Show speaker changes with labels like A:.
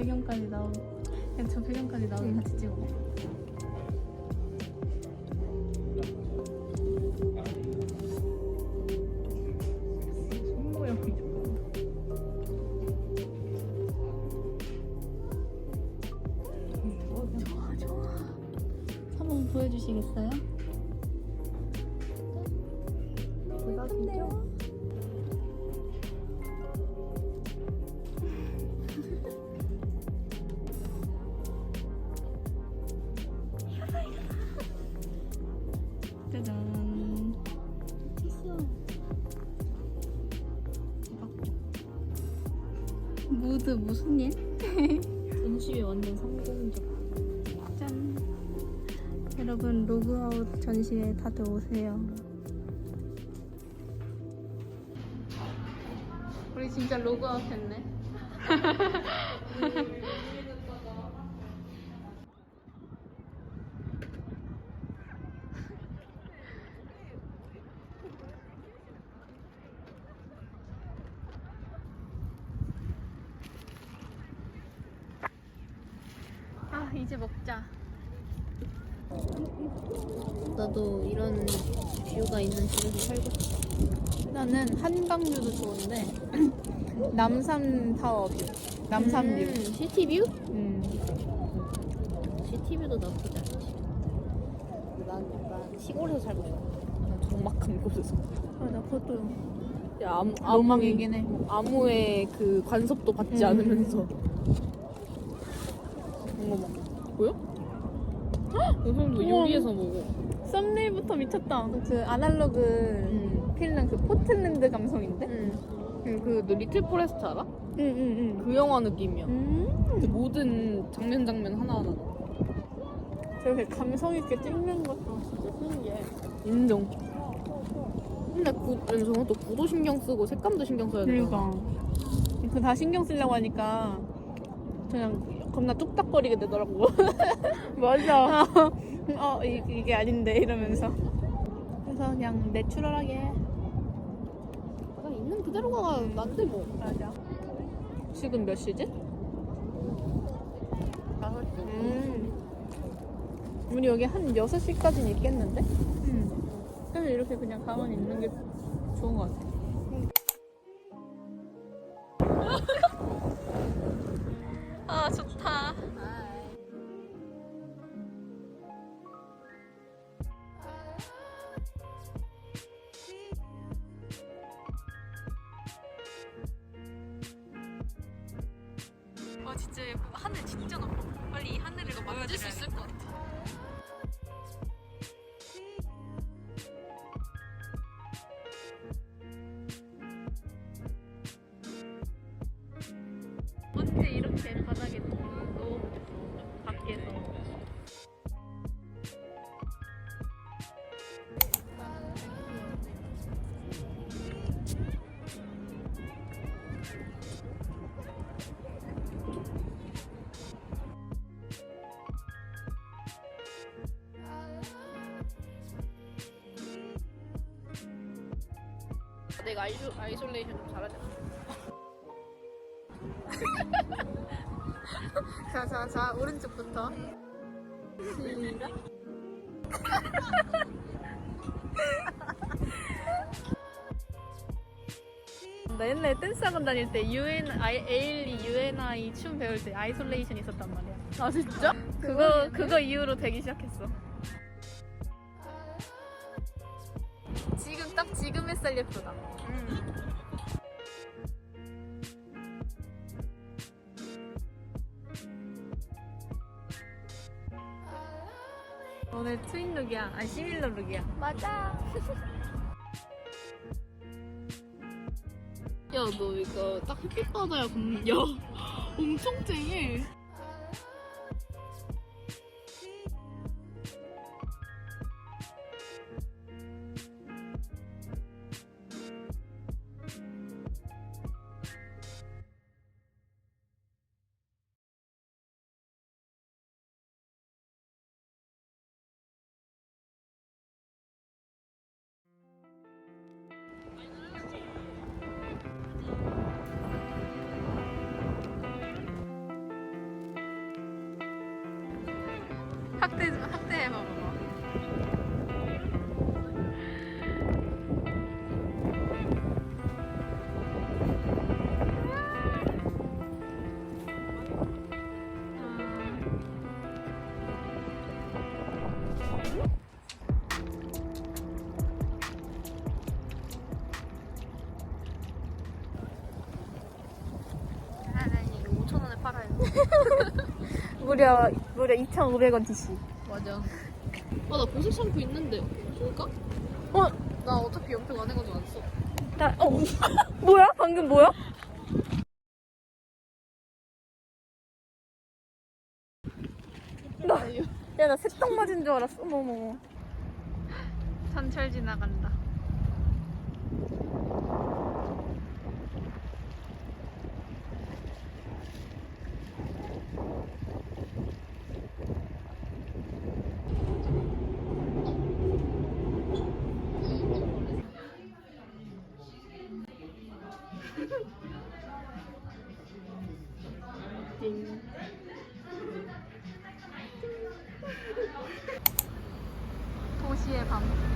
A: 배경까지 나오. 그냥 저 배경까지 나오게
B: 응.
A: 같이 찍어. 좋아 좋아. 한번 보여주시겠어요? 무드 무슨 일?
B: 전시회 완전 성공적.
A: 짠. 여러분 로그아웃 전시회 다들 오세요. 우리 진짜 로그아웃 했네. 아 이제 먹자.
B: 나도 이런 뷰가 있는 집에서 살고 싶어.
A: 나는 한강뷰도 좋은데 남산 타워 뷰. 남산 뷰.
B: 음, 시티뷰?
A: 음.
B: 시티뷰도 나쁘지 않지. 난 약간 시골에서 살고 싶어. 약간 적막한 곳에서.
A: 맞아 그것도
B: 야, 아무,
A: 해.
B: 아무의 그 관섭도 받지
A: 음.
B: 않으면서. 보여? 이 사람도
A: 우와.
B: 여기에서 먹어.
A: 썸네일부터 미쳤다. 그 아날로그
B: 응.
A: 필름 그 포틀랜드 감성인데?
B: 응. 그, 그 리틀 포레스트 알아?
A: 응응응.
B: 그 영화 느낌이야.
A: 음.
B: 근데 모든 장면 장면 하나하나
A: 저렇게 감성 있게 찍는 것도 진짜 신기해.
B: 인정. 근데 구, 저것도 구도 신경 쓰고 색감도 신경 써야 돼.
A: 그러니까 그 다 신경 쓰려고 하니까 그냥 겁나 뚝딱거리게 되더라고.
B: 맞아.
A: 어 이, 이게 아닌데 이러면서. 그래서 그냥 내추럴하게.
B: 그냥 있는 그대로가 난데 뭐.
A: 맞아. 지금 몇 시지? 음. 우리 여기 한 6시까지는 있겠는데? 응. 그래서 이렇게 그냥 가만히 있는 게 좋은 것 같아. 아, 좋다. 와, 진짜 예뻐. 하늘 진짜 높아. 빨리 이 하늘을 이거 만질 수 있을 것 같아. 언제 이렇게 바닥
B: 아이소, 아이솔레이션 좀 잘하잖아.
A: 자, 자, 자, 오른쪽부터. 시작. 나 옛날에 댄스학원 다닐 때 UN, I, 에일리 UNI 춤 배울 때 아이솔레이션 있었단 말이야.
B: 아 진짜?
A: 그거, 그거 이후로 되기 시작했어. 지금 햇살 예쁘다. 오늘 트윈 룩이야. 아니 시밀러 룩이야.
B: 맞아. 야, 너 이거 딱 햇빛 받아야 금, 야, 엄청 쨍해.
A: 확대 확대해 봐봐.
B: 아니 5천 원에 팔아요.
A: 무려 무려 2,500원 DC.
B: 맞아. 아나 보색 샴푸 있는데 줄까?
A: 어?
B: 나 어차피 염색 안 해가지고 안 써.
A: 나, 어 뭐야? 방금 뭐야? 나, 야, 나 새똥 맞은 줄 알았어. 어머머. 전철 지나간다. 도시의 밤.